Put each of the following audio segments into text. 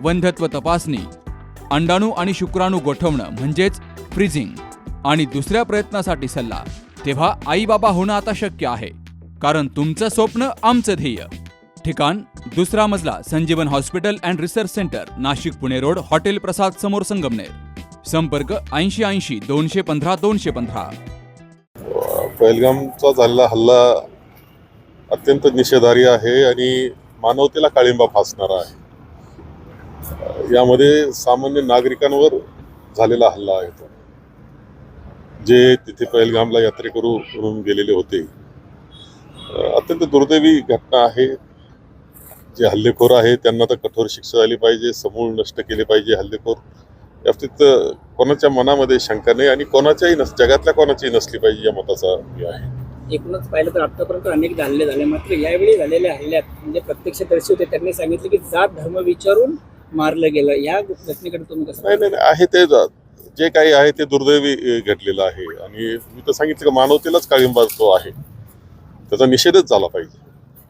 वंध्यत्व तपासणी अंडाणू आणि शुक्राणू गोठवणं म्हणजेच फ्रीजिंग आणि दुसऱ्या प्रयत्नासाठी सल्ला. तेव्हा आई बाबा होणं आता शक्य आहे कारण तुमचं स्वप्न आमचं ध्येय. ठिकाण दुसरा मजला Sanjeevan hospital and research centre Nashik Pune road hotel Prasad समोर संगमनेर. संपर्क ऐंशी ऐंशी दोनशे पंधरा दोनशे पंधरा. पहलगामचा झालेला हल्ला अत्यंत निषेधार्ह आहे आणि मानवतेला काळिंबा फासणारा आहे. यामध्ये सामान्य नागरिकांवर झालेला हल्ला आहे तो. जे तिथे पहलगामला यात्रेकरू म्हणून गेलेले होते. अत्यंत दुर्दैवी घटना आहे. जे हल्लेखोर आहे त्यांना तर कठोर शिक्षा झाली पाहिजे समूळ नष्ट केले पाहिजे हल्लेखोर. याबाबतीत कोणाच्या मनामध्ये शंका नाही आणि कोणाच्याही नस जगातल्या कोणाचीही नसली पाहिजे या मताचा हे आहे. एकूणच पाहिलं तर आतापर्यंत अनेक हल्ले झाले. मात्र यावेळी झालेल्या हल्ल्यात म्हणजे प्रत्यक्षदर्शी होते त्यांनी सांगितलं की जात धर्म विचारून मारलं गेलं या घटनेकडे तुम्ही कसं नाही नाही नाही, आहे ते ज- जे काही आहे ते दुर्दैवी अ, घडलेलं आहे. आणि मी तर सांगितलं की मानवतेलाच काळिंबा जो आहे त्याचा निषेधच झाला पाहिजे.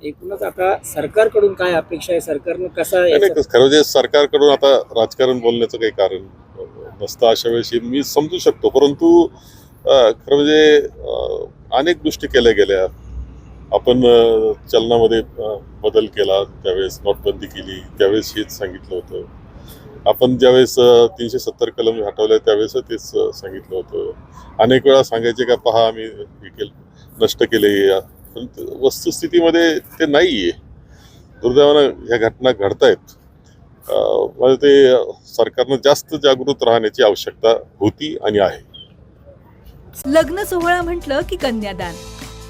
एकूणच आता सरकारकडून काय अपेक्षा आहे? सरकारनं कसा नाही, याचा- नाही खरं म्हणजे सरकारकडून आता राजकारण बोलण्याचं काही कारण अ, नसतं अशा वेळेस हे मी समजू शकतो. परंतु अ, खरं म्हणजे अ, अनेक गोष्टी केल्या गेल्या. आपण चलनामध्ये बदल केला त्यावेळेस नोटबंदी केली त्यावेळेस हेच सांगितलं होतं. आपण ज्यावेळेस तीनशे सत्तर कलम हटवल्या त्यावेळेस तेच सांगितलं होतं. अनेक वेळा सांगायचे का पहा आम्ही हे केलं नष्ट केले या पण वस्तुस्थितीमध्ये ते नाही आहे दुर्दैवानं ह्या घटना घडतायत. अं, म्हणजे ते सरकारनं जास्त जागृत राहण्याची आवश्यकता होती आणि आहे. लग्न सोहळा म्हटलं की कन्यादान.